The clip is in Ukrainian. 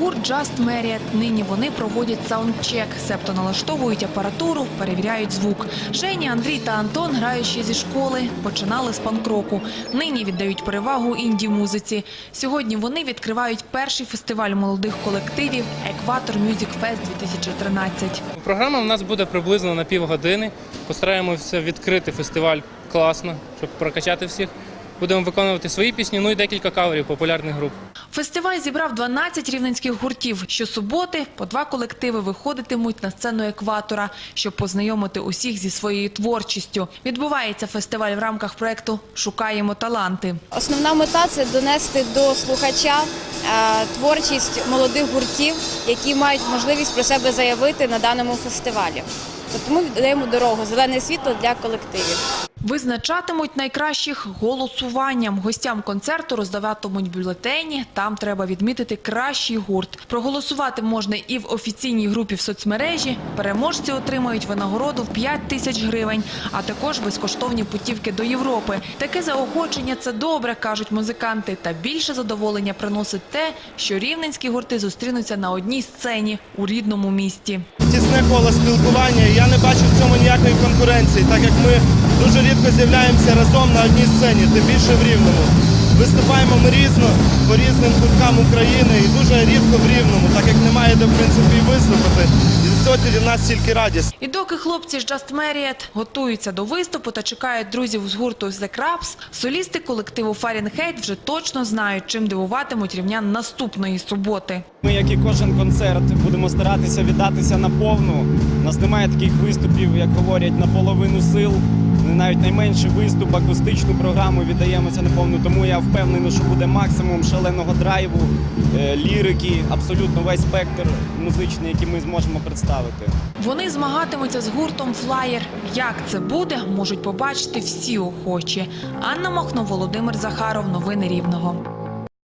гурт Just Marriott. Нині вони проводять саундчек, себто налаштовують апаратуру, перевіряють звук. Женя, Андрій та Антон грають ще зі школи. Починали з панк-року. Нині віддають перевагу інді-музиці. Сьогодні вони відкривають перший фестиваль молодих колективів Екватор Music Fest 2013. Програма в нас буде приблизно на півгодини. Постараємося відкрити фестиваль класно, щоб прокачати всіх. Будемо виконувати свої пісні, ну і декілька каверів популярних груп. Фестиваль зібрав 12 рівненських гуртів. Щосуботи по два колективи виходитимуть на сцену екватора, щоб познайомити усіх зі своєю творчістю. Відбувається фестиваль в рамках проекту Шукаємо таланти. Основна мета це донести до слухача е, творчість молодих гуртів, які мають можливість про себе заявити на даному фестивалі. Тобто ми даємо дорогу, зелене світло для колективів. Визначатимуть найкращих голосуванням. Гостям концерту роздаватимуть бюлетені. Там треба відмітити кращий гурт. Проголосувати можна і в офіційній групі в соцмережі. Переможці отримають винагороду в 5 тисяч гривень, а також безкоштовні путівки до Європи. Таке заохочення це добре, кажуть музиканти. Та більше задоволення приносить те, що рівненські гурти зустрінуться на одній сцені у рідному місті. Тісне коло спілкування. Я не бачу в цьому ніякої конкуренції, так як ми дуже рідко з'являємося разом на одній сцені, тим більше в Рівному. Виступаємо ми різно по різним куткам України і дуже рідко в Рівному, так як немає де в принципі і виступити. І з цього для нас тільки радість. І доки хлопці з Just Married готуються до виступу та чекають друзів з гурту The Crabs, солісти колективу Fahrenheit вже точно знають, чим дивуватимуть рівнян наступної суботи. Ми, як і кожен концерт, будемо старатися віддатися на повну. У нас немає таких виступів, як говорять, на половину сил. Навіть найменший виступ, акустичну програму віддаємося на повну. Тому я впевнений, що буде максимум шаленого драйву, е, лірики, абсолютно весь спектр музичний, який ми зможемо представити. Вони змагатимуться з гуртом Флаєр. Як це буде, можуть побачити всі охочі. Анна Махно, Володимир Захаров. Новини Рівного.